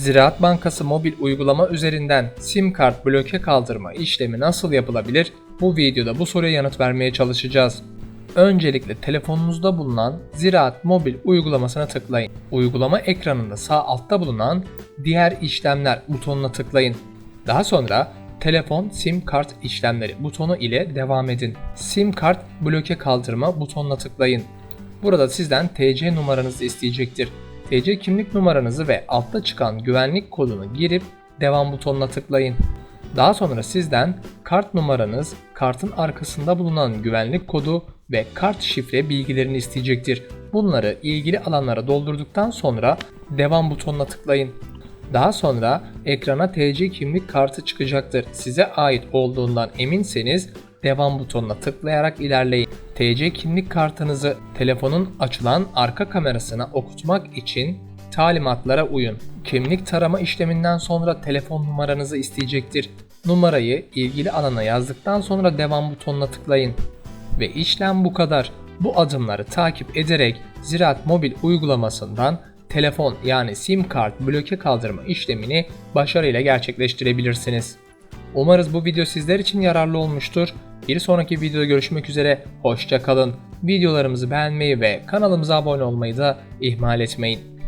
Ziraat Bankası mobil uygulama üzerinden sim kart bloke kaldırma işlemi nasıl yapılabilir? Bu videoda bu soruya yanıt vermeye çalışacağız. Öncelikle telefonunuzda bulunan Ziraat mobil uygulamasına tıklayın. Uygulama ekranında sağ altta bulunan diğer işlemler butonuna tıklayın. Daha sonra telefon sim kart işlemleri butonu ile devam edin. Sim kart bloke kaldırma butonuna tıklayın. Burada sizden TC numaranızı isteyecektir. TC kimlik numaranızı ve altta çıkan güvenlik kodunu girip devam butonuna tıklayın. Daha sonra sizden kart numaranız, kartın arkasında bulunan güvenlik kodu ve kart şifre bilgilerini isteyecektir. Bunları ilgili alanlara doldurduktan sonra devam butonuna tıklayın. Daha sonra ekrana TC kimlik kartı çıkacaktır. Size ait olduğundan eminseniz devam butonuna tıklayarak ilerleyin. TC kimlik kartınızı telefonun açılan arka kamerasına okutmak için talimatlara uyun. Kimlik tarama işleminden sonra telefon numaranızı isteyecektir. Numarayı ilgili alana yazdıktan sonra devam butonuna tıklayın. Ve işlem bu kadar. Bu adımları takip ederek Ziraat Mobil uygulamasından telefon yani sim kart bloke kaldırma işlemini başarıyla gerçekleştirebilirsiniz. Umarız bu video sizler için yararlı olmuştur. Bir sonraki videoda görüşmek üzere, hoşça kalın. Videolarımızı beğenmeyi ve kanalımıza abone olmayı da ihmal etmeyin.